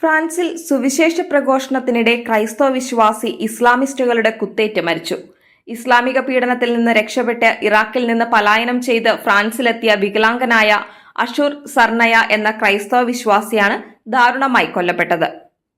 ഫ്രാൻസിൽ സുവിശേഷ പ്രഘോഷണത്തിനിടെ ക്രൈസ്തവ വിശ്വാസി ഇസ്ലാമിസ്റ്റുകളുടെ കുത്തേറ്റ് മരിച്ചു. ഇസ്ലാമിക പീഡനത്തിൽ നിന്ന് രക്ഷപ്പെട്ട് ഇറാഖിൽ നിന്ന് പലായനം ചെയ്ത് ഫ്രാൻസിലെത്തിയ വികലാംഗനായ അഷൂർ സർണയ എന്ന ക്രൈസ്തവ വിശ്വാസിയാണ് ദാരുണമായി കൊല്ലപ്പെട്ടത്.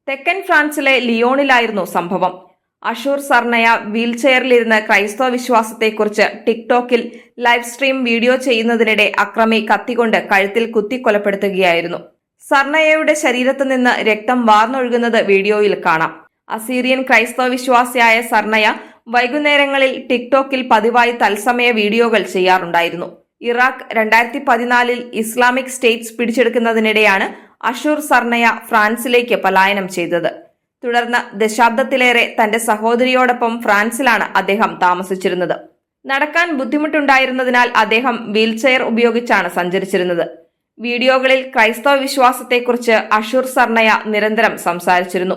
തെക്കൻ ഫ്രാൻസിലെ ലിയോണിലായിരുന്നു സംഭവം. അഷൂർ സർണയ വീൽചെയറിലിരുന്ന് ക്രൈസ്തവ വിശ്വാസത്തെക്കുറിച്ച് ടിക്ടോക്കിൽ ലൈവ് സ്ട്രീം വീഡിയോ ചെയ്യുന്നതിനിടെ അക്രമി കത്തിക്കൊണ്ട് കഴുത്തിൽ കുത്തിക്കൊലപ്പെടുത്തുകയായിരുന്നു. സർണയയുടെ ശരീരത്തു നിന്ന് രക്തം വാർന്നൊഴുകുന്നത് വീഡിയോയിൽ കാണാം. അസീറിയൻ ക്രൈസ്തവ വിശ്വാസിയായ സർണയ വൈകുന്നേരങ്ങളിൽ ടിക്ടോക്കിൽ പതിവായി തത്സമയ വീഡിയോകൾ ചെയ്യാറുണ്ടായിരുന്നു. ഇറാഖ് രണ്ടായിരത്തി പതിനാലിൽ ഇസ്ലാമിക് സ്റ്റേറ്റ്സ് പിടിച്ചെടുക്കുന്നതിനിടെയാണ് അഷൂർ സർണയ ഫ്രാൻസിലേക്ക് പലായനം ചെയ്തത്. തുടർന്ന് ദശാബ്ദത്തിലേറെ തന്റെ സഹോദരിയോടൊപ്പം ഫ്രാൻസിലാണ് അദ്ദേഹം താമസിച്ചിരുന്നത്. നടക്കാൻ ബുദ്ധിമുട്ടുണ്ടായിരുന്നതിനാൽ അദ്ദേഹം വീൽചെയർ ഉപയോഗിച്ചാണ് സഞ്ചരിച്ചിരുന്നത്. വീഡിയോകളിൽ ക്രൈസ്തവ വിശ്വാസത്തെക്കുറിച്ച് അഷൂർ സർണയ നിരന്തരം സംസാരിച്ചിരുന്നു.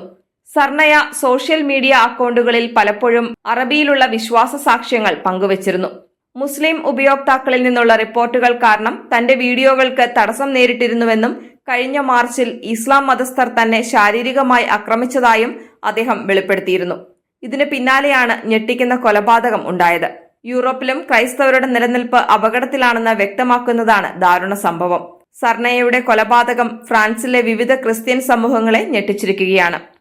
സർണയ സോഷ്യൽ മീഡിയ അക്കൗണ്ടുകളിൽ പലപ്പോഴും അറബിയിലുള്ള വിശ്വാസ സാക്ഷ്യങ്ങൾ പങ്കുവച്ചിരുന്നു. മുസ്ലിം ഉപയോക്താക്കളിൽ നിന്നുള്ള റിപ്പോർട്ടുകൾ കാരണം തന്റെ വീഡിയോകൾക്ക് തടസ്സം നേരിട്ടിരുന്നുവെന്നും കഴിഞ്ഞ മാർച്ചിൽ ഇസ്ലാം മതസ്ഥർ തന്നെ ശാരീരികമായി ആക്രമിച്ചതായും അദ്ദേഹം വെളിപ്പെടുത്തിയിരുന്നു. ഇതിന് പിന്നാലെയാണ് ഞെട്ടിക്കുന്ന കൊലപാതകം ഉണ്ടായത്. യൂറോപ്പിലും ക്രൈസ്തവരുടെ നിലനിൽപ്പ് അപകടത്തിലാണെന്ന് വ്യക്തമാക്കുന്നതാണ് ദാരുണ സംഭവം. സർണയയുടെ കൊലപാതകം ഫ്രാൻസിലെ വിവിധ ക്രിസ്ത്യൻ സമൂഹങ്ങളെ ഞെട്ടിച്ചിരിക്കുകയാണ്.